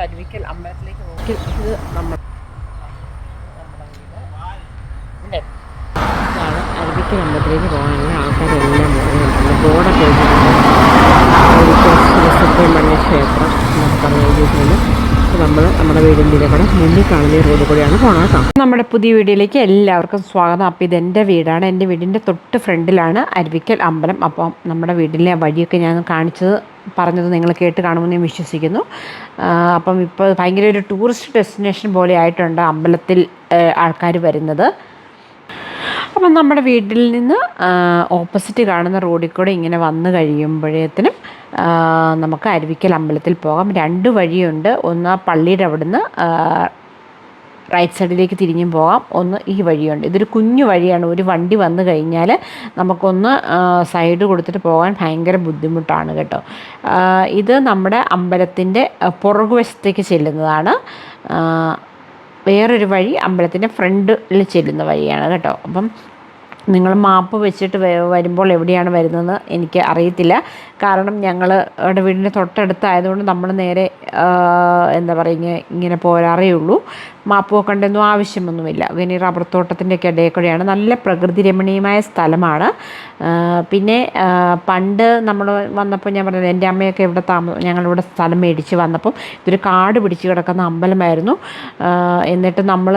അരുവിക്കൽ അമ്പലത്തിലേക്ക് നോക്കി ഇത് നമ്മൾ ഇവിടെ ഇതാണ് അരുവിക്കൽ അമ്പലത്തിലേക്ക് പോകാനുള്ള ആൾക്കാരെല്ലാം പോകുന്നുണ്ട് ബോർഡൊക്കെ ശിവസുബ്രഹ്മണ്യ ക്ഷേത്രം എന്നൊക്കെ പറഞ്ഞ് എഴുതിയിട്ടുണ്ട് നമ്മൾ നമ്മുടെ വീടിന്റെ കൂടെ മുന്നിൽ കാണുന്ന റോഡ് കൂടിയാണ് പോകണം കേട്ടോ. നമ്മുടെ പുതിയ വീഡിയോയിലേക്ക് എല്ലാവർക്കും സ്വാഗതം. അപ്പോൾ ഇത് എന്റെ വീടാണ്. എന്റെ വീടിന്റെ തൊട്ട് ഫ്രണ്ടിലാണ് അരുവിക്കൽ അമ്പലം. അപ്പം നമ്മുടെ വീട്ടിലെ വഴിയൊക്കെ ഞാൻ കാണിച്ചത് പറഞ്ഞത് നിങ്ങൾ കേട്ട് കാണുമെന്ന് ഞാൻ വിശ്വസിക്കുന്നു. അപ്പം ഇപ്പോൾ ഭയങ്കര ഒരു ടൂറിസ്റ്റ് ഡെസ്റ്റിനേഷൻ പോലെ ആയിട്ടുണ്ട് അമ്പലത്തിൽ ആൾക്കാർ വരുന്നത്. അപ്പം നമ്മുടെ വീട്ടിൽ നിന്ന് ഓപ്പോസിറ്റ് കാണുന്ന റോഡിൽ കൂടെ ഇങ്ങനെ വന്നു കഴിയുമ്പോഴേത്തിനും നമുക്ക് അരുവിക്കൽ അമ്പലത്തിൽ പോകാം. രണ്ട് വഴിയുണ്ട്. ഒന്ന് പള്ളിയുടെ അവിടുന്ന് റൈറ്റ് സൈഡിലേക്ക് തിരിഞ്ഞും പോകാം. ഒന്ന് ഈ വഴിയുണ്ട്. ഇതൊരു കുഞ്ഞു വഴിയാണ്. ഒരു വണ്ടി വന്നു കഴിഞ്ഞാൽ നമുക്കൊന്ന് സൈഡ് കൊടുത്തിട്ട് പോകാൻ ഭയങ്കര ബുദ്ധിമുട്ടാണ് കേട്ടോ. ഇത് നമ്മുടെ അമ്പലത്തിന്റെ പുറകുവശത്തേക്ക് ചെല്ലുന്നതാണ്. വേറൊരു വഴി അമ്പലത്തിന്റെ ഫ്രണ്ടിൽ ചെല്ലുന്ന വഴിയാണ് കേട്ടോ. അപ്പം നിങ്ങൾ മാപ്പ് വെച്ചിട്ട് വരുമ്പോൾ എവിടെയാണ് വരുന്നതെന്ന് എനിക്ക് അറിയത്തില്ല. കാരണം ഞങ്ങളുടെ വീടിന്റെ തൊട്ടടുത്തായതുകൊണ്ട് നമ്മൾ നേരെ എന്താ പറയുക ഇങ്ങനെ പോരാറേ ഉള്ളൂ. മാപ്പ് വെക്കേണ്ടൊന്നും ആവശ്യമൊന്നുമില്ല. പിന്നെ റബ്ബർ തോട്ടത്തിന്റെയൊക്കെ ഇടയിൽ നല്ല പ്രകൃതി രമണീയമായ സ്ഥലമാണ്. പിന്നെ പണ്ട് നമ്മൾ വന്നപ്പോൾ ഞാൻ പറഞ്ഞത് എന്റെ അമ്മയൊക്കെ ഇവിടെ താമസം ഞങ്ങളിവിടെ സ്ഥലം മേടിച്ച് വന്നപ്പം ഇതൊരു കാട് പിടിച്ച് കിടക്കുന്ന അമ്പലമായിരുന്നു. എന്നിട്ട് നമ്മൾ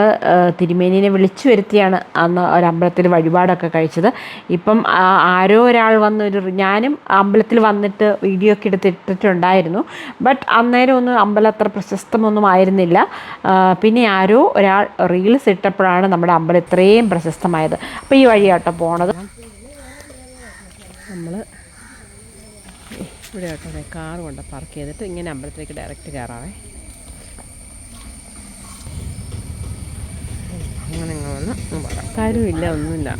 തിരുമേനിനെ വിളിച്ചു വരുത്തിയാണ് അന്ന് ഒരു അമ്പലത്തിൽ വഴിപാടൊക്കെ കഴിച്ചത്. ഇപ്പം ആരോ ഒരാൾ വന്ന് ഒരു ഞാനും അമ്പലത്തിൽ വന്നിട്ട് വീഡിയോ ഒക്കെ എടുത്തിട്ടിട്ടുണ്ടായിരുന്നു ബട്ട് അന്നേരം ഒന്നും അമ്പലം അത്ര പ്രശസ്തമൊന്നും ആയിരുന്നില്ല. പിന്നെ ആരോ ഒരാൾ റീൽസ് ഇട്ടപ്പോഴാണ് നമ്മുടെ അമ്പലം ഇത്രയും പ്രശസ്തമായത്. അപ്പോൾ ഈ വഴിയാട്ടോ പോണത്. നമ്മൾ ഇവിടെ ആട്ടോ കാർ കൊണ്ട് പാർക്ക് ചെയ്തിട്ട് ഇങ്ങനെ അമ്പലത്തിലേക്ക് ഡയറക്റ്റ് കയറാവേ അങ്ങനെ അങ്ങ് വന്ന് കാര്യമില്ല ഒന്നുമില്ല.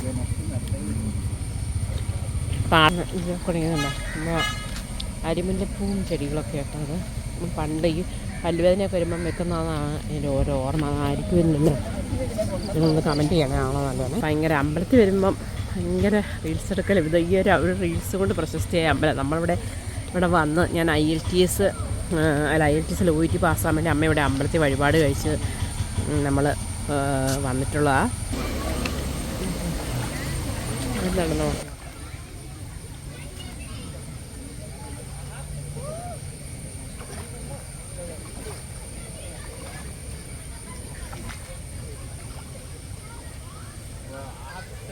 പാർന്ന് ഇത് തുടങ്ങിയതുണ്ടോ നമ്മൾ അരിമുല്ലപ്പൂവും ചെടികളൊക്കെ ആട്ടോ അത്. പണ്ട് ഈ പല്ലുവേദനയൊക്കെ വരുമ്പം വെക്കുന്നതാണ് അതിന്റെ ഓരോ ഓർമ്മ. ആയിരിക്കുമില്ലല്ലോ നിങ്ങൾ കമന്റ് ചെയ്യണമാണോ നല്ലതാണ് ഭയങ്കര അമ്പലത്തിൽ വരുമ്പം ഭയങ്കര റീൽസ് എടുക്കൽ ഇത് ഈ ഒരു ഒരു റീൽസ് കൊണ്ട് പ്രശസ്തിയായ അമ്പലം. നമ്മളിവിടെ ഇവിടെ വന്ന് ഞാൻ ഐ എൽ ടി എസ് അല്ല ഐ എൽ ടി എസിൽ ഒ ടി പാസ്സാൻ വേണ്ടി അമ്മ ഇവിടെ അമ്പലത്തിൽ വഴിപാട് കഴിച്ച് നമ്മൾ വന്നിട്ടുള്ളതാണ് എന്താണെന്നോ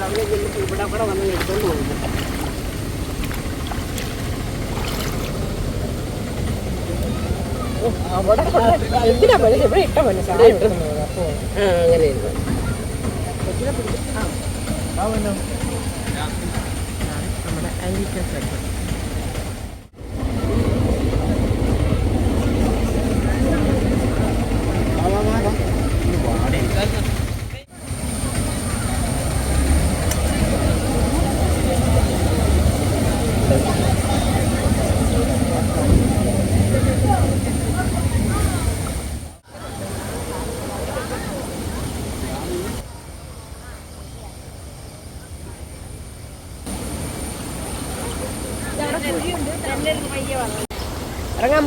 വന്ന് എടുത്തോണ്ട് പോകുന്നു അവിടെ പണി ഇവിടെ സാധനം എടുക്കുന്നത് അപ്പോൾ അങ്ങനെ ഇരുന്നു നമ്മുടെ അരിക്കൽ സെന്റർ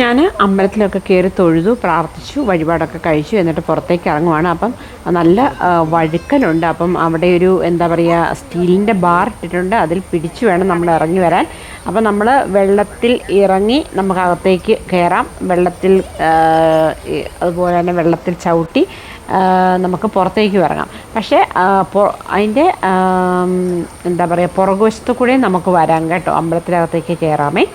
ഞാൻ അമ്പലത്തിലൊക്കെ കയറി തൊഴുതു പ്രാർത്ഥിച്ചു വഴിപാടൊക്കെ കഴിച്ചു എന്നിട്ട് പുറത്തേക്ക് ഇറങ്ങുവാണ്. അപ്പം നല്ല വഴുക്കലുണ്ട്. അപ്പം അവിടെ ഒരു എന്താ പറയുക സ്റ്റീലിന്റെ ബാർ ഇട്ടിട്ടുണ്ട്. അതിൽ പിടിച്ചു വേണം നമ്മൾ ഇറങ്ങി വരാൻ. അപ്പം നമ്മൾ വെള്ളത്തിൽ ഇറങ്ങി നമുക്ക് അകത്തേക്ക് കയറാം. വെള്ളത്തിൽ അതുപോലെ തന്നെ വെള്ളത്തിൽ ചവിട്ടി നമുക്ക് പുറത്തേക്ക് ഇറങ്ങാം. പക്ഷേ അതിന്റെ എന്താ പറയുക പുറകുവശത്ത് കൂടെ നമുക്ക് വരാം കേട്ടോ. അമ്പലത്തിനകത്തേക്ക് കയറാമേ.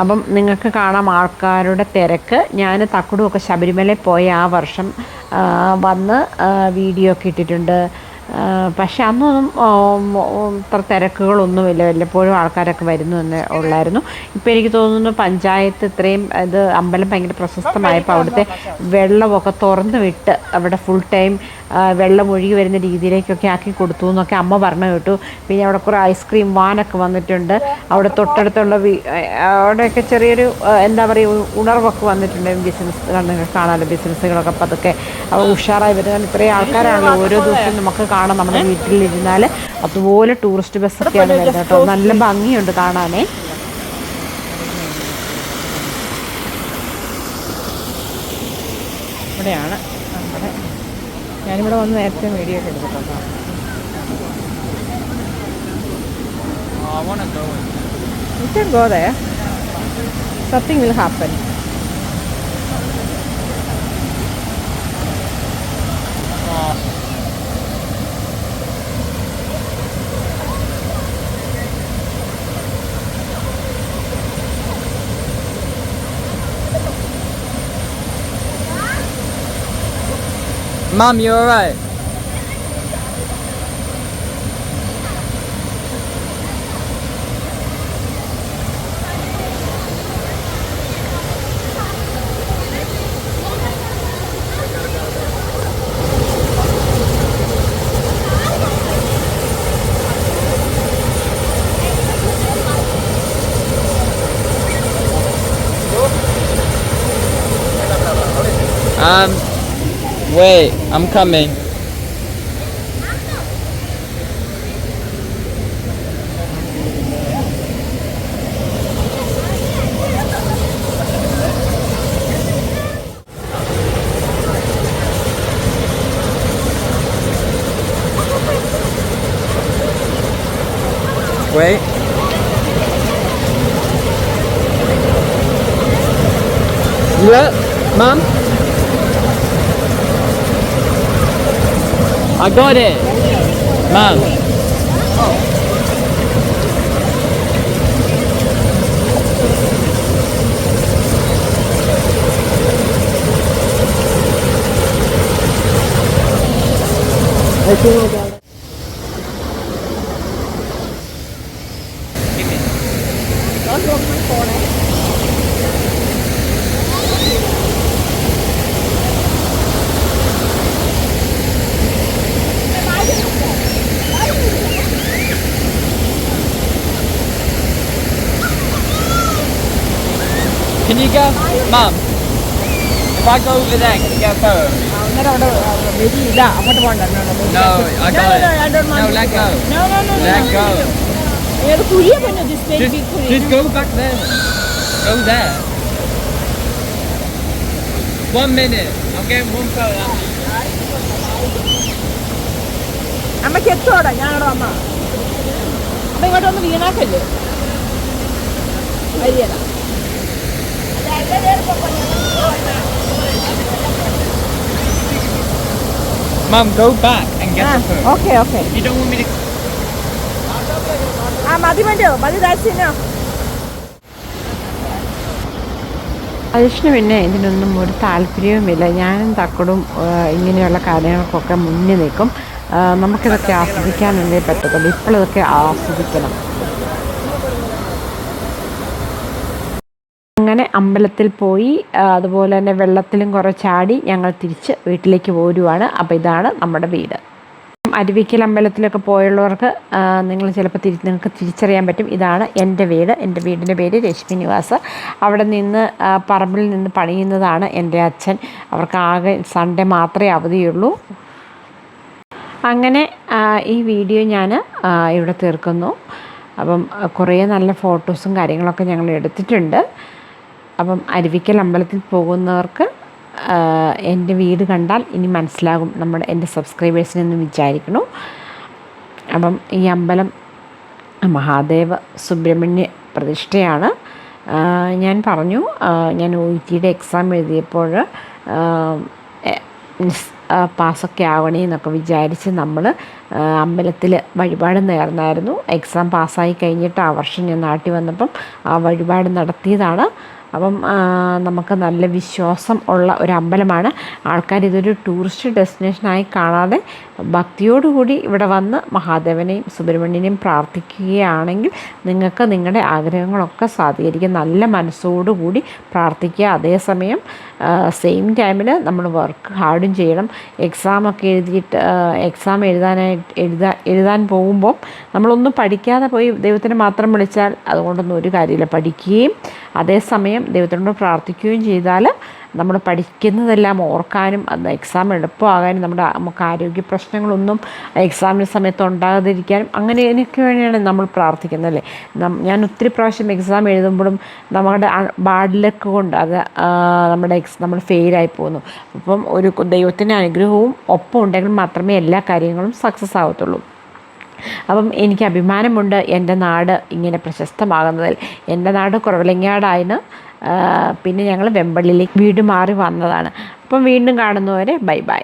അപ്പം നിങ്ങൾക്ക് കാണാം ആൾക്കാരുടെ തിരക്ക്. ഞാൻ തക്കുടുമൊക്കെ ശബരിമലയിൽ പോയ ആ വർഷം വന്ന് വീഡിയോ ഒക്കെ ഇട്ടിട്ടുണ്ട്. പക്ഷെ അന്നൊന്നും ഇത്ര തിരക്കുകളൊന്നുമില്ല വല്ലപ്പോഴും ആൾക്കാരൊക്കെ വരുന്നു എന്ന് ഉള്ളായിരുന്നു. ഇപ്പോൾ എനിക്ക് തോന്നുന്നു പഞ്ചായത്ത് ഇത്രയും ഇത് അമ്പലം ഭയങ്കര പ്രശസ്തമായപ്പോൾ അവിടുത്തെ വെള്ളമൊക്കെ തുറന്നു വിട്ട് അവിടെ ഫുൾ ടൈം വെള്ളം ഒഴുകി വരുന്ന രീതിയിലേക്കൊക്കെ ആക്കി കൊടുത്തു എന്നൊക്കെ അമ്മ പറഞ്ഞു കേട്ടു. പിന്നെ അവിടെ കുറേ ഐസ്ക്രീം വാനൊക്കെ വന്നിട്ടുണ്ട്. അവിടെ തൊട്ടടുത്തുള്ള അവിടെയൊക്കെ ചെറിയൊരു എന്താ പറയുക ഉണർവൊക്കെ വന്നിട്ടുണ്ട് ബിസിനസ് കാണാനുള്ള ബിസിനസ്സുകളൊക്കെ അപ്പോൾ അതൊക്കെ അവ ഉഷാറായി വരുന്നത് ഇത്രയും ആൾക്കാരാണല്ലോ ഓരോ ദിവസവും നമുക്ക് കാണാം നമ്മുടെ വീട്ടിലിരുന്നാൽ അതുപോലെ ടൂറിസ്റ്റ് ബസ്സൊക്കെയാണ് വരുന്നത് കേട്ടോ നല്ല ഭംഗിയുണ്ട് കാണാനേ ഇവിടെയാണ് നമ്മുടെ ഞാനിവിടെ വന്ന് നേരത്തെ വീഡിയോ ഒക്കെ എടുത്തിട്ടുണ്ടോ. You can go there. Something will happen. Mom, you alright? Um, wait, I'm coming. Wait. You up, Mom? I got it. Mom. Oh. I think I Can you go? Mom. If I go over there, can you get a photo? അന്നേരം അവിടെ very ഇതാ അങ്ങോട്ട് പോകണ്ട No, I got it. No, let go. No, no, no, Let no. go. ഏത് കുഴിയെ പറ്റോ this Just, baby കുഴി just go back there. Go there. One minute. I'm getting one photo. അമ്മയ്ക്ക് എത്തോടെ ഞാനവിടെ വന്ന അപ്പൊ ഇങ്ങോട്ട് ഒന്ന് വീണാക്കല്ലേ വരികയില്ല Mom, go back and get the food. Okay, okay. You don't want me to. ആ മതി മതിയോ മതി ദാസിനോ അജിഷ്ണു പിന്നെ ഇതിനൊന്നും ഒരു താല്പര്യവുമില്ല ഞാനും തക്കടും ഇങ്ങനെയുള്ള കാര്യങ്ങൾക്കൊക്കെ മുന്നിൽ നിൽക്കും നമുക്കിതൊക്കെ ആസ്വദിക്കാനല്ലേ പറ്റത്തുള്ളൂ ഇപ്പോഴിതൊക്കെ ആസ്വദിക്കണം അങ്ങനെ അമ്പലത്തിൽ പോയി അതുപോലെ തന്നെ വെള്ളത്തിലും കുറേ ചാടി ഞങ്ങൾ തിരിച്ച് വീട്ടിലേക്ക് പോരുവാണ്. അപ്പോൾ ഇതാണ് നമ്മുടെ വീട്. അരുവിക്കൽ അമ്പലത്തിലൊക്കെ പോയുള്ളവർക്ക് നിങ്ങൾ ചിലപ്പോൾ തിരി നിങ്ങൾക്ക് തിരിച്ചറിയാൻ പറ്റും. ഇതാണ് എന്റെ വീട്. എന്റെ വീടിന്റെ പേര് രശ്മി നിവാസ്. അവിടെ നിന്ന് പറമ്പിൽ നിന്ന് പണിയുന്നതാണ് എന്റെ അച്ഛൻ. അവർക്ക് ആകെ സൺഡേ മാത്രമേ അവധിയുള്ളൂ. അങ്ങനെ ഈ വീഡിയോ ഞാൻ ഇവിടെ തീർക്കുന്നു. അപ്പം കുറേ നല്ല ഫോട്ടോസും കാര്യങ്ങളൊക്കെ ഞങ്ങൾ എടുത്തിട്ടുണ്ട്. അപ്പം അരുവിക്കൽ അമ്പലത്തിൽ പോകുന്നവർക്ക് എന്റെ വീട് കണ്ടാൽ ഇനി മനസ്സിലാകും നമ്മുടെ എന്റെ സബ്സ്ക്രൈബേഴ്സിനെന്ന് വിചാരിക്കണു അപ്പം ഈ അമ്പലം മഹാദേവ സുബ്രഹ്മണ്യ പ്രതിഷ്ഠയാണ്. ഞാൻ പറഞ്ഞു ഞാൻ ഒ ടിയുടെ എക്സാം എഴുതിയപ്പോൾ പാസ്സൊക്കെ ആവണേ എന്നൊക്കെ വിചാരിച്ച് നമ്മൾ അമ്പലത്തിൽ വഴിപാട് നേർന്നായിരുന്നു. എക്സാം പാസ്സായി കഴിഞ്ഞിട്ട് ആ വർഷം ഞാൻ നാട്ടിൽ വന്നപ്പം ആ വഴിപാട് നടത്തിയതാണ്. അപ്പം നമുക്ക് നല്ല വിശ്വാസം ഉള്ള ഒരു അമ്പലമാണ്. ആൾക്കാർ ഇതൊരു ടൂറിസ്റ്റ് ഡെസ്റ്റിനേഷനായി കാണാതെ ഭക്തിയോടുകൂടി ഇവിടെ വന്ന് മഹാദേവനെയും സുബ്രഹ്മണ്യനെയും പ്രാർത്ഥിക്കുകയാണെങ്കിൽ നിങ്ങൾക്ക് നിങ്ങളുടെ ആഗ്രഹങ്ങളൊക്കെ സാധീകരിക്കും നല്ല മനസ്സോടുകൂടി പ്രാർത്ഥിക്കുക. അതേസമയം സെയിം ടൈമിൽ നമ്മൾ വർക്ക് ഹാർഡും ചെയ്യണം. എക്സാമൊക്കെ എഴുതിയിട്ട് എക്സാം എഴുതാനായിട്ട് എഴുതാ എഴുതാൻ പോകുമ്പോൾ നമ്മളൊന്നും പഠിക്കാതെ പോയി ദൈവത്തിനെ മാത്രം വിളിച്ചാൽ അതുകൊണ്ടൊന്നും ഒരു കാര്യമില്ല. പഠിക്കുകയും അതേസമയം ദൈവത്തിനോട് പ്രാർത്ഥിക്കുകയും ചെയ്താൽ നമ്മൾ പഠിക്കുന്നതെല്ലാം ഓർക്കാനും അത് എക്സാം എളുപ്പമാകാനും നമ്മുടെ നമുക്ക് ആരോഗ്യ പ്രശ്നങ്ങളൊന്നും എക്സാമിന് സമയത്ത് ഉണ്ടാകാതിരിക്കാനും അങ്ങനെ എനിക്ക് വേണ്ടിയാണ് നമ്മൾ പ്രാർത്ഥിക്കുന്നത് അല്ലേ? ഞാൻ ഒത്തിരി പ്രാവശ്യം എക്സാം എഴുതുമ്പോഴും നമ്മുടെ ബാഡ് ലക്ക് കൊണ്ട് അത് നമ്മുടെ എക്സ് നമ്മൾ ഫെയിലായി പോകുന്നു അപ്പം ഒരു ദൈവത്തിന്റെ അനുഗ്രഹവും ഒപ്പം ഉണ്ടെങ്കിൽ മാത്രമേ എല്ലാ കാര്യങ്ങളും സക്സസ് ആവത്തുള്ളൂ. അപ്പം എനിക്ക് അഭിമാനമുണ്ട് എന്റെ നാട് ഇങ്ങനെ പ്രശസ്തമാകുന്നതിൽ. എന്റെ നാട് കുറവലങ്ങാടായിന് പിന്നെ ഞങ്ങൾ വെമ്പള്ളിയിലേക്ക് വീട് മാറി വന്നതാണ്. അപ്പം വീണ്ടും കാണുന്നവരെ ബൈ ബൈ.